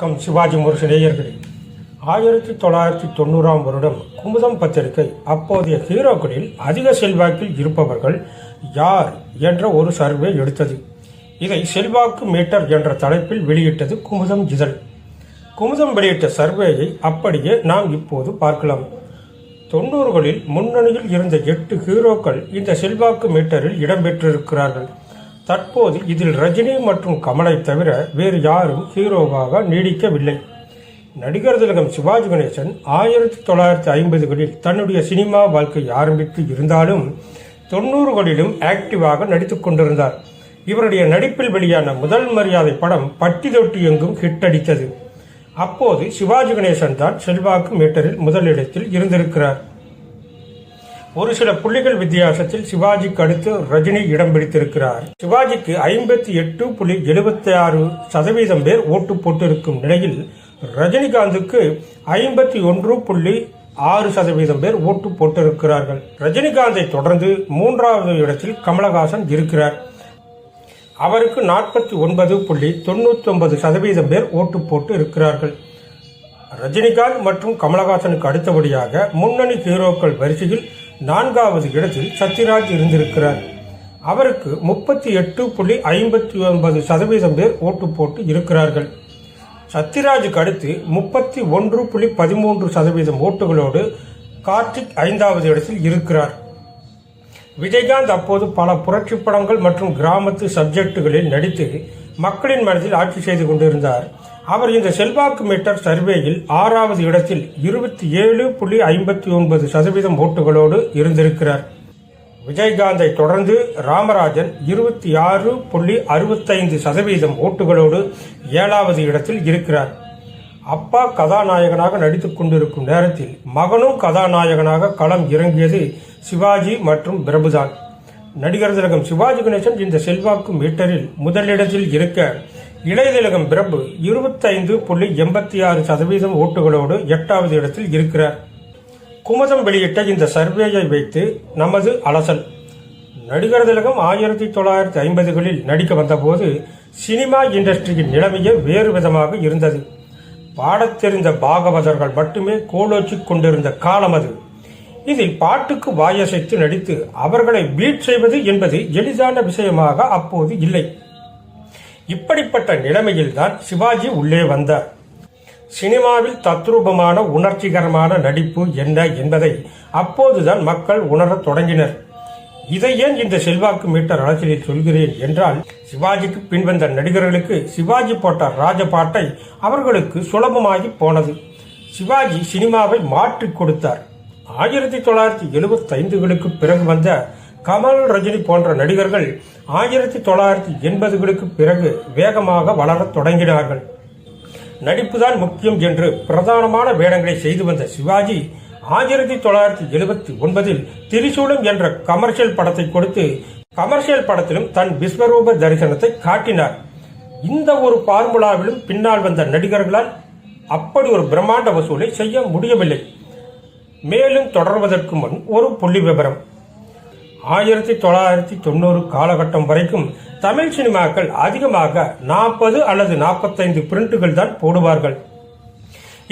வணக்கம் சிவாஜி முரசு நேயர்களே. ஆயிரத்தி தொள்ளாயிரத்தி தொண்ணூறாம் வருடம் குமுதம் பத்திரிகை அப்போதைய ஹீரோக்களில் அதிக செல்வாக்கில் இருப்பவர்கள் யார் என்ற ஒரு சர்வே எடுத்தது. இதை செல்வாக்கு மீட்டர் என்ற தலைப்பில் வெளியிட்டது குமுதம் இதழ். குமுதம் வெளியிட்ட சர்வேயை அப்படியே நாம் இப்போது பார்க்கலாம். தொண்ணூறுகளில் முன்னணியில் இருந்த எட்டு ஹீரோக்கள் இந்த செல்வாக்கு மீட்டரில் இடம்பெற்றிருக்கிறார்கள். தற்போது இதில் ரஜினி மற்றும் கமலை தவிர வேறு யாரும் ஹீரோவாக நீடிக்கவில்லை. நடிகர் திலகம் சிவாஜி கணேசன் ஆயிரத்தி தொள்ளாயிரத்தி ஐம்பதுகளில் தன்னுடைய சினிமா வாழ்க்கை ஆரம்பித்து இருந்தாலும் தொண்ணூறுகளிலும் ஆக்டிவாக நடித்துக் கொண்டிருந்தார். இவருடைய நடிப்பில் வெளியான முதல் மரியாதை படம் பட்டி தொட்டி எங்கும் ஹிட் அடித்தது. அப்போது சிவாஜி கணேசன் தான் செல்வாக்கு மீட்டரில் முதலிடத்தில் இருந்திருக்கிறார். ஒரு சில புள்ளிகள் வித்தியாசத்தில் சிவாஜிக்கு அடுத்து ரஜினி இடம் பிடித்திருக்கிறார். சிவாஜிக்கு ஐம்பத்தி எட்டு புள்ளி எழுபத்தி ஆறு சதவீதம் பேர் ஓட்டு போட்டிருக்கும் நிலையில் ரஜினிகாந்துக்கு ஐம்பத்தி ஒன்று புள்ளி ஆறு சதவீதம் பேர் ஓட்டு போட்டிருக்கிறார்கள். ரஜினிகாந்தை தொடர்ந்து மூன்றாவது இடத்தில் கமலஹாசன் இருக்கிறார். அவருக்கு நாற்பத்தி ஒன்பது புள்ளி தொண்ணூற்றி ஒன்பது சதவீதம் பேர் ஓட்டு போட்டு இருக்கிறார்கள். ரஜினிகாந்த் மற்றும் கமலஹாசனுக்கு அடுத்தபடியாக முன்னணி ஹீரோக்கள் வரிசையில் நான்காவது இடத்தில் சத்யராஜ் இருந்திருக்கிறார். அவருக்கு முப்பத்தி எட்டு புள்ளி ஐம்பத்தி ஒன்பது சதவீதம் பேர் ஓட்டு போட்டு இருக்கிறார்கள். சத்யராஜுக்கு அடுத்து முப்பத்தி ஒன்று புள்ளி பதிமூன்று சதவீதம் ஓட்டுகளோடு கார்த்திக் ஐந்தாவது இடத்தில் இருக்கிறார். விஜயகாந்த் அப்போது பல புரட்சி படங்கள் மற்றும் கிராமத்து சப்ஜெக்டுகளில் நடித்து மக்களின் மனதில் ஆட்சி செய்து கொண்டிருந்தார். அவர் இந்த செல்வாக்கு மீட்டர் சர்வேயில் ஆறாவது இடத்தில் இருபத்தி ஏழு புள்ளி ஐம்பத்தி ஒன்பது சதவீதம் ஓட்டுகளோடு இருந்திருக்கிறார். விஜயகாந்தை தொடர்ந்து ராமராஜன் இருபத்தி ஆறு புள்ளி அறுபத்தைந்து சதவீதம் ஓட்டுகளோடு ஏழாவது இடத்தில் இருக்கிறார். அப்பா கதாநாயகனாக நடித்துக் கொண்டிருக்கும் நேரத்தில் மகனும் கதாநாயகனாக களம் இறங்கியது சிவாஜி மற்றும் பிரபுதான். நடிகர் திலகம் சிவாஜி கணேசன் இந்த செல்வாக்கு மீட்டரில் முதலிடத்தில் இருக்க இளையதிலகம் பிரபு இருபத்தைந்து புள்ளி எண்பத்தி ஆறு சதவீதம் ஓட்டுகளோடு எட்டாவது இடத்தில் இருக்கிறார். குமுதம் வெளியிட்ட இந்த சர்வேயை வைத்து நமது அலசல். நடிகர் திலகம் ஆயிரத்தி தொள்ளாயிரத்தி ஐம்பதுகளில் நடிக்க வந்தபோது சினிமா இண்டஸ்ட்ரியின் நிலைமையே வேறு விதமாக இருந்தது. பாடத் தெரிந்த பாகவதர்கள் மட்டுமே கோலோச்சி கொண்டிருந்த காலம் அது. இதில் பாட்டுக்கு வாயசைத்து நடித்து அவர்களை பீட் செய்வது என்பது எளிதான விஷயமாக அப்போது இல்லை. இப்படிப்பட்ட நிலைமையில்தான் சிவாஜி உள்ளே வந்தார். சினிமாவில் தத்ரூபமான உணர்ச்சிகரமான நடிப்பு என்ன என்பதை அப்போதுதான் மக்கள் உணரத் தொடங்கினர். இதை ஏன் இந்த செல்வாக்கு மீட்டர் அரசியலில் சொல்கிறேன் என்றால் சிவாஜிக்கு பின்வந்த நடிகர்களுக்கு சிவாஜி போட்ட ராஜபாட்டை அவர்களுக்கு சுலபமாகி போனது. சிவாஜி சினிமாவை மாற்றிக் கொடுத்தார். ஆயிரத்தி தொள்ளாயிரத்தி எழுபத்தைந்துகளுக்கு பிறகு வந்த கமல் ரஜினி போன்ற நடிகர்கள் ஆயிரத்தி தொள்ளாயிரத்தி எண்பதுகளுக்கு பிறகு வேகமாக வளரத் தொடங்கினார்கள். நடிப்புதான் முக்கியம் என்று பிரதானமான வேடங்களை செய்து வந்த சிவாஜி ஆயிரத்தி தொள்ளாயிரத்தி எழுபத்தி ஒன்பதில் திரிசூலம் என்ற கமர்ஷியல் படத்தை கொடுத்து கமர்ஷியல் படத்திலும் தன் விஸ்வரூப தரிசனத்தை காட்டினார். இந்த ஒரு பார்முலாவிலும் பின்னால் வந்த நடிகர்களால் அப்படி ஒரு பிரம்மாண்ட வசூலை செய்ய முடியவில்லை. மேலும் தொடர்வதற்கு முன் ஒரு புள்ளி விவரம் ஆயிரத்தி தொள்ளாயிரத்தி தொண்ணூறு காலகட்டம் வரைக்கும் தமிழ் சினிமாக்கள் அதிகமாக நாற்பது அல்லது நாற்பத்தைந்து பிரிண்டுகள் தான் போடுவார்கள்.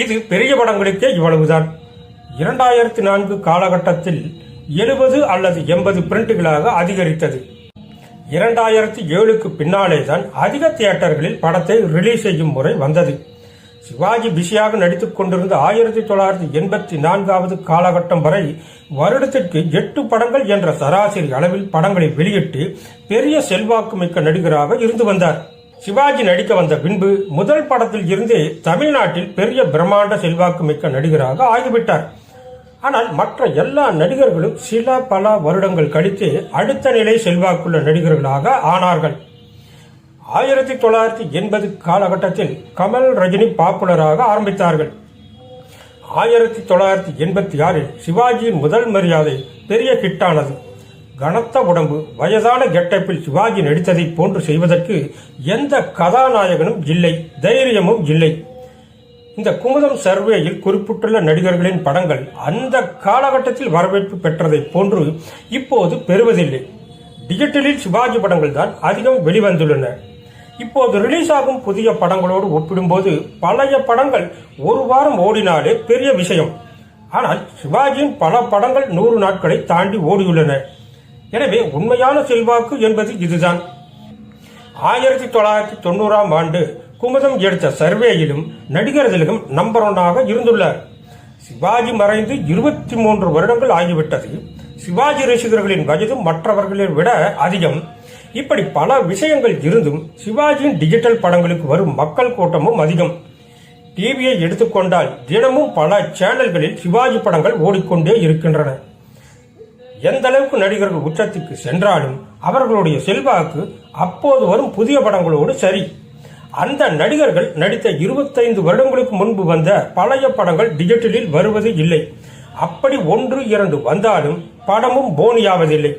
இது பெரிய படங்களுக்கே இவ்வளவுதான். இரண்டாயிரத்தி நான்கு காலகட்டத்தில் எழுபது அல்லது எண்பது பிரிண்டுகளாக அதிகரித்தது. இரண்டாயிரத்தி ஏழுக்கு பின்னாலே தான் அதிக தியேட்டர்களில் படத்தை ரிலீஸ் செய்யும் முறை வந்தது. சிவாஜி பிஸியாக நடித்துக் கொண்டிருந்த ஆயிரத்தி தொள்ளாயிரத்தி எண்பத்தி நான்காவது காலகட்டம் வரை வருடத்திற்கு எட்டு படங்கள் என்ற சராசரி அளவில் படங்களை வெளியிட்டு பெரிய செல்வாக்கு மிக்க நடிகராக இருந்து வந்தார். சிவாஜி நடிக்க வந்த பின்பு முதல் படத்தில் இருந்தே தமிழ்நாட்டில் பெரிய பிரம்மாண்ட செல்வாக்கு மிக்க நடிகராக ஆகிவிட்டார். ஆனால் மற்ற எல்லா நடிகர்களும் சில பல வருடங்கள் கழித்து அடுத்த நிலை செல்வாக்குள்ள நடிகர்களாக ஆனார்கள். ஆயிரத்தி தொள்ளாயிரத்தி எண்பது காலகட்டத்தில் கமல் ரஜினி பாப்புலராக ஆரம்பித்தார்கள். ஆயிரத்தி தொள்ளாயிரத்தி எண்பத்தி ஆறில் சிவாஜியின் முதல் மரியாதை பெரிய கிட்டானது கனத்த உடம்பு வயதான கெட்டப்பில் சிவாஜி நடித்ததை போன்று செய்வதற்கு எந்த கதாநாயகனும் இல்லை தைரியமும் இல்லை. இந்த குமுதம் சர்வேயில் குறிப்பிட்டுள்ள நடிகர்களின் படங்கள் அந்த காலகட்டத்தில் வரவேற்பு பெற்றதை போன்று இப்போது பெறுவதில்லை. டிஜிட்டலில் சிவாஜி படங்கள் தான் அதிகம் வெளிவந்துள்ளன. இப்போது ரிலீஸ் ஆகும் புதிய படங்களோடு ஒப்பிடும்போது பழைய படங்கள் ஒரு வாரம் ஓடினாலே பெரிய விஷயம். ஆனால் சிவாஜியின் பல படங்கள் நூறு நாட்களை தாண்டி ஓடியுள்ளன. எனவே உண்மையான செல்வாக்கு என்பது இதுதான். ஆயிரத்தி தொள்ளாயிரத்தி தொண்ணூறாம் ஆண்டு குமுதம் எடுத்த சர்வேயிலும் நடிகர் திலகம் நம்பர் ஒன்னாக இருந்துள்ளார். சிவாஜி மறைந்து இருபத்தி மூன்று வருடங்கள் ஆகிவிட்டது. சிவாஜி ரசிகர்களின் வயது மற்றவர்களை விட அதிகம். இப்படி பல விஷயங்கள் இருந்தும் சிவாஜியின் டிஜிட்டல் படங்களுக்கு வரும் மக்கள் கூட்டமும் அதிகம். டிவியை எடுத்துக்கொண்டால் தினமும் பல சேனல்களில் சிவாஜி படங்கள் ஓடிக்கொண்டே இருக்கின்றன. எந்த அளவுக்கு நடிகர்கள் உச்சத்துக்கு சென்றாலும் அவர்களுடைய செல்வாக்கு அப்போது வரும் புதிய படங்களோடு சரி. அந்த நடிகர்கள் நடித்த இருபத்தைந்து வருடங்களுக்கு முன்பு வந்த பழைய படங்கள் டிஜிட்டலில் வருவது இல்லை. அப்படி ஒன்று இரண்டு வந்தாலும் படமும் போனியாவதில்லை.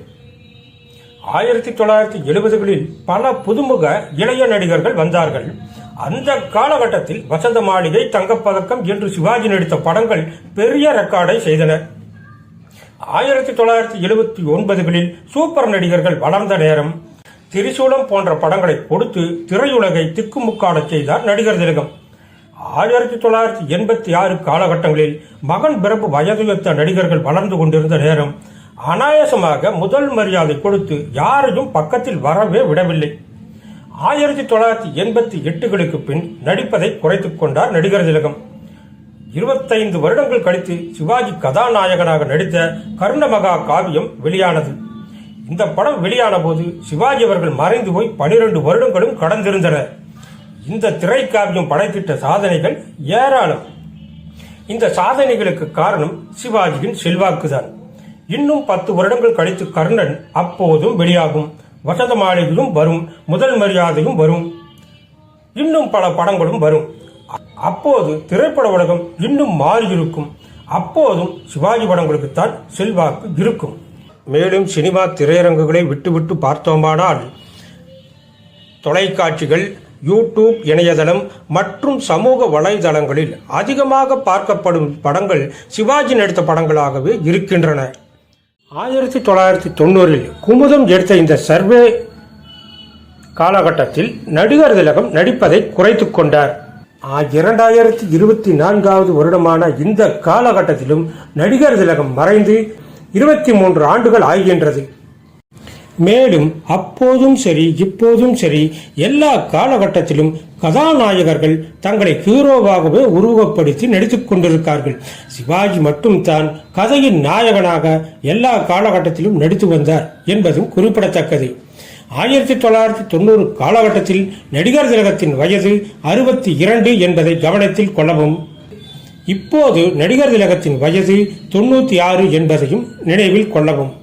ஆயிரத்தி தொள்ளாயிரத்தி எழுபதுகளில் பல புதுமுக இளைய நடிகர்கள் வந்தார்கள். அந்த காலகட்டத்தில் வசந்த மாளிகை தங்கப்பதக்கம் என்று சிவாஜி நடித்த படங்கள் பெரிய ரெக்கார்டை செய்தன. ஆயிரத்தி தொள்ளாயிரத்தி எழுபத்தி ஒன்பதுகளில் சூப்பர் நடிகர்கள் வளர்ந்த நேரம். திரிசூலம் போன்ற படங்களை கொடுத்து திரையுலகை திக்குமுக்காடச் செய்தார் நடிகர் திலகம். ஆயிரத்தி தொள்ளாயிரத்தி எண்பத்தி ஆறு காலகட்டங்களில் மகன் பிறப்பு வயதுயர்த்த நடிகர்கள் வளர்ந்து கொண்டிருந்த நேரம். அனாயசமாக முதல் மரியாதை கொடுத்து யாரையும் பக்கத்தில் வரவே விடவில்லை. ஆயிரத்தி தொள்ளாயிரத்தி எண்பத்தி எட்டுகளுக்கு பின் நடிப்பதை குறைத்துக் கொண்டார் நடிகர் திலகம். இருபத்தைந்து வருடங்கள் கழித்து சிவாஜி கதாநாயகனாக நடித்த கர்ணமகா காவியம் வெளியானது. இந்த படம் வெளியான போது சிவாஜி அவர்கள் மறைந்து போய் பனிரெண்டு வருடங்களும் கடந்திருந்தன. இந்த திரைக்காவியம் படைத்திட்ட சாதனைகள் ஏராளம். இந்த சாதனைகளுக்கு காரணம் சிவாஜியின் செல்வாக்குதான். இன்னும் பத்து வருடங்கள் கழித்து கர்ணன் அப்போதும் வெளியாகும். வசந்த மாளிகையும் வரும். முதல் மரியாதையும் வரும். இன்னும் பல படங்களும் வரும். அப்போது திரைப்பட உலகம் இன்னும் மாறியிருக்கும். அப்போதும் சிவாஜி படங்களுக்குத்தான் செல்வாக்கு இருக்கும். மேலும் சினிமா திரையரங்குகளை விட்டுவிட்டு பார்த்தோமானால் தொலைக்காட்சிகள் யூடியூப் இணையதளம் மற்றும் சமூக வலைதளங்களில் அதிகமாக பார்க்கப்படும் படங்கள் சிவாஜி நடித்த படங்களாகவே இருக்கின்றன. ஆயிரத்தி தொள்ளாயிரத்தி தொண்ணூறில் குமுதம் எடுத்த இந்த சர்வே காலகட்டத்தில் நடிகர் திலகம் நடிப்பதை குறைத்துக் கொண்டார். இரண்டாயிரத்தி இருபத்தி நான்காவது வருடமான இந்த காலகட்டத்திலும் நடிகர் திலகம் மறைந்து இருபத்தி மூன்று ஆண்டுகள் ஆகின்றது மேலும் அப்போதும் சரி இப்போதும் சரி எல்லா காலகட்டத்திலும் கதாநாயகர்கள் தங்களை ஹீரோவாகவே உருவப்படுத்தி நடித்துக் கொண்டிருக்கார்கள். சிவாஜி மட்டும்தான் கதையின் நாயகனாக எல்லா காலகட்டத்திலும் நடித்து வந்தார் என்பதும் குறிப்பிடத்தக்கது. ஆயிரத்தி தொள்ளாயிரத்தி தொண்ணூறு காலகட்டத்தில் நடிகர் திலகத்தின் வயது அறுபத்தி இரண்டு என்பதை கவனத்தில் கொள்ளவும் இப்போது நடிகர் திலகத்தின் வயது தொண்ணூற்றி ஆறு என்பதையும் நினைவில் கொள்ளவும்.